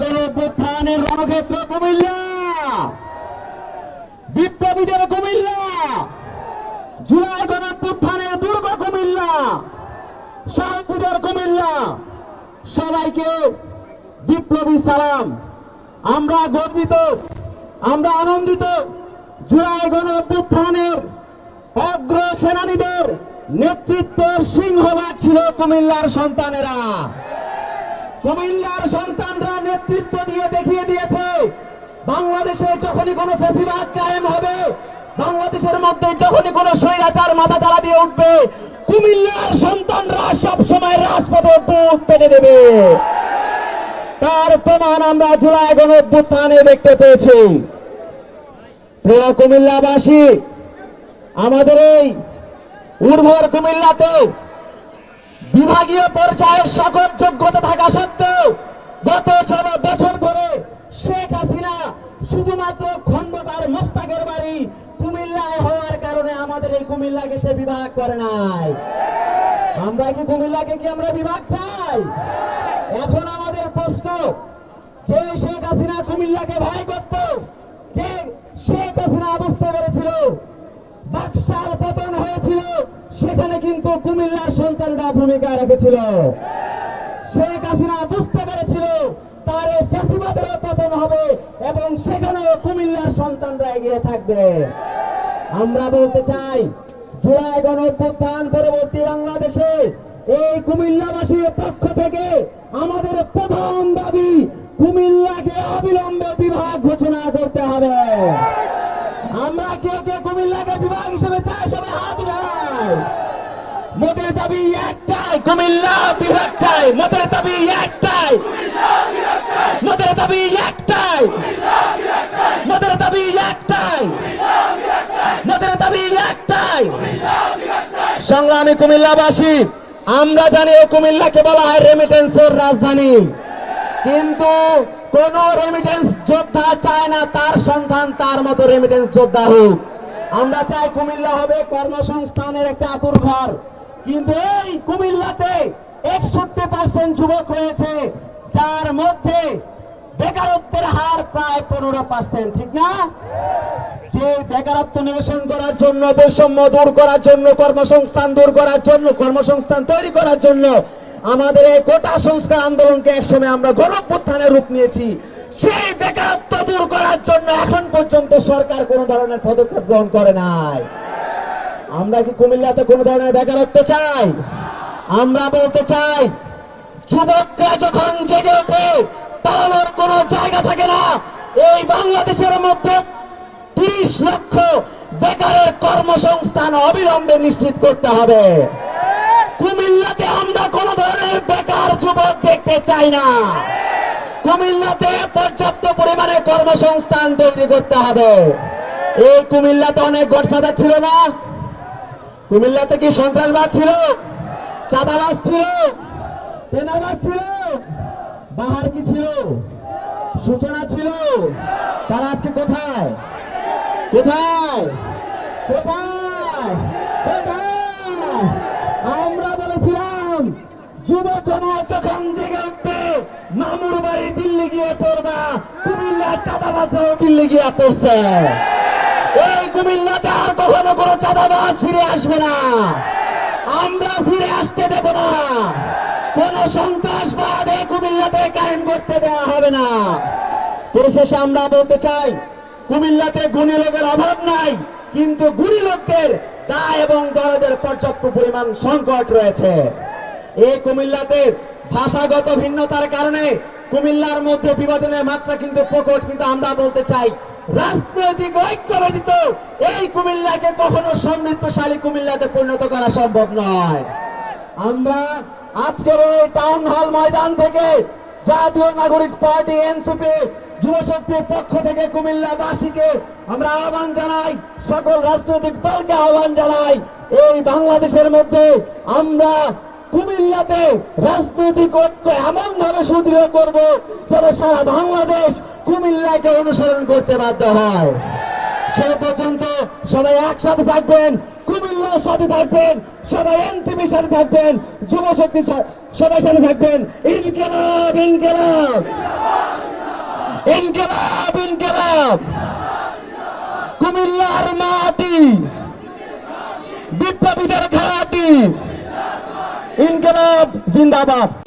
গণঅভ্যুত্থানের গণঅভ্যুত্থানের সবাইকে বিপ্লবী সালাম। আমরা গর্বিত, আমরা আনন্দিত। জুলাই গণ অগ্র সেনানীদের নেতৃত্বের সিংহভাগ ছিল কুমিল্লার সন্তানেরা। কুমিল্লার সন্তানরা নেতৃত্ব দিয়ে দেখিয়ে দিয়েছে, বাংলাদেশে যখনই কোনো ফেসিবাদ কায়েম হবে, বাংলাদেশের মধ্যে যখনই কোনো স্বৈরাচার মাথা চালা দিয়ে উঠবে, কুমিল্লার সন্তানরা সব সময় রাজপথে বুক পেতে দেবে। তার প্রমাণ আমরা জুলাই গণ অভ্যুত্থানে দেখতে পেয়েছি। প্রিয় কুমিল্লাবাসী, আমাদের এই উর্বর কুমিল্লাতে বিভাগীয় পর্যায়ের সকল যোগ্যতা থাকা সত্ত্বেও গত ষোলো বছর ধরে শেখ হাসিনা শুধুমাত্র খন্দকার মোস্তাকের বাড়ি কুমিল্লায় হওয়ার কারণে আমাদের এই কুমিল্লাকে সে বিভাগ করে নাই। আমরা কি কুমিল্লাকে কি আমরা বিভাগ চাই? এখন আমাদের প্রশ্ন, যে শেখ হাসিনা কুমিল্লাকে ভয় করত, যে শেখ হাসিনা বুঝতে করেছিল বাক্সার পতন হয়েছিল, সেখানে কিন্তু কুমিল্লার সন্তানরা ভূমিকা রেখেছিল। শেখ হাসিনা বুঝতে পেরেছিল তার এই ফ্যাসিবাদের পতন হবে এবং সেখানেও কুমিল্লার সন্তানরা এগিয়ে থাকবে। আমরা বলতে চাই, জুলাই গণ পরবর্তী বাংলাদেশে এই কুমিল্লাবাসীর পক্ষ থেকে আমাদের প্রথম দাবি, কুমিল্লাকে অবিলম্বে বিভাগ ঘোষণা করতে হবে। আমরা কেউ কেউ কুমিল্লাকে বিভাগ কুমিল্লা বিভাগ সংগ্রামী কুমিল্লাবাসী, আমরা জানি কুমিল্লাকে বলা হয় রেমিটেন্সের রাজধানী। কিন্তু কোন রেমিটেন্স যোদ্ধা চায় না, তার সন্তান তার মতো রেমিটেন্স যোদ্ধা হোক। আমরা চাই কুমিল্লা হবে কর্মসংস্থানের একটা আতুর ঘর কিন্তু এই কুমিল্লাতে একষট্টি পার্সেন্ট যুবক রয়েছে, যার মধ্যে বেকারত্বের হার প্রায় পনেরো পার্সেন্ট ঠিক না? যে বেকারত্ব নিরসন করার জন্য, বৈষম্য দূর করার জন্য, কর্মসংস্থান দূর করার জন্য, কর্মসংস্থান তৈরি করার জন্য আমাদের এই কোটা সংস্কার আন্দোলনকে একসময় আমরা গণপ্রত্থানের রূপ নিয়েছি। সেই বেকারত্ব দূর করার জন্য এখন পর্যন্ত সরকার কোন ধরনের পদক্ষেপ গ্রহণ করে নাই। আমরা কি কুমিল্লাতে কোন ধরনের বেকারত্ব চাই? আমরা বলতে চাই, যুবকরা যখন জেগে ওঠে, পালানোর কোনো জায়গা থাকে না। এই বাংলাদেশের মধ্যে তিরিশ লক্ষ বেকারের কর্মসংস্থান অবিলম্বে নিশ্চিত করতে হবে। কুমিল্লাতে আমরা কোন ধরনের বেকার যুবক দেখতে চাই না। কুমিল্লাতে পর্যাপ্ত পরিমাণে কর্মসংস্থান তৈরি করতে হবে। এই কুমিল্লাতে অনেক গডফাদার ছিল না? কুমিল্লাতে কি সন্ত্রাসবাদ ছিল, চাঁদাবাজ ছিল টেনাবাজ ছিল, বাহার কি ছিল, সূচনা ছিল, তারা আজকে কোথায়? কোথায়? কোথায়? আমরা বলেছিলাম, যুব যখন জেগে উঠবে, মামুর বাড়ি দিল্লি গিয়ে পড়বা কুমিল্লা চাঁদাবাজরাও দিল্লি গিয়ে পড়ছে। এই কুমিল্লাতে আর কখনো কোনো চাঁদাবাজ ফিরে আসবে না। আমরা ফিরে আসতে দেব না। কোন সন্ত্রাসবাদ এই কুমিল্লাতে কায়েম করতে দেওয়া হবে না। পরিশেষে আমরা বলতে চাই, কুমিল্লাতে গুণী লোকের অভাব নাই, কিন্তু গুণী লোকদের দায় এবং দরদের পর্যাপ্ত পরিমাণ সংকট রয়েছে। এই কুমিল্লাতে ভাষাগত ভিন্নতার কারণে কুমিল্লার মধ্যে বিভাজনের মাত্রা কিন্তু প্রকট, কিন্তু আমরা বলতে চাই রাজনৈতিক ঐক্য ব্যতীত এই কুমিল্লাকে কখনো সমৃদ্ধশালী কুমিল্লাতে পরিণত করা সম্ভব নয়। আমরা আজকের এই টাউন হল ময়দান থেকে জাতীয় নাগরিক পার্টি এনসিপি যুবশক্তির পক্ষ থেকে কুমিল্লাবাসীকে আমরা আহ্বান জানাই, সকল রাজনৈতিক দলকে আহ্বান জানাই, এই বাংলাদেশের মধ্যে আমরা কুমিল্লাতে রাজনৈতিক ঐক্য এমন ভাবে সুদৃঢ় করব যেন সারা বাংলাদেশ কুমিল্লাকে অনুসরণ করতে বাধ্য হয়। সে পর্যন্ত সবাই একসাথে থাকবেন, কুমিল্লার সাথে থাকবেন, সবাই এনসিপির সাথে থাকবেন, যুব শক্তি সবাই সাথে থাকবেন। ইনকেলাব ইনকেলাব। ইনকেলাব ইনকেলাব। কুমিল্লার মাটি। বিপ্লবীদের ঘাটি। ইনকেলাব, জিন্দাবাদ।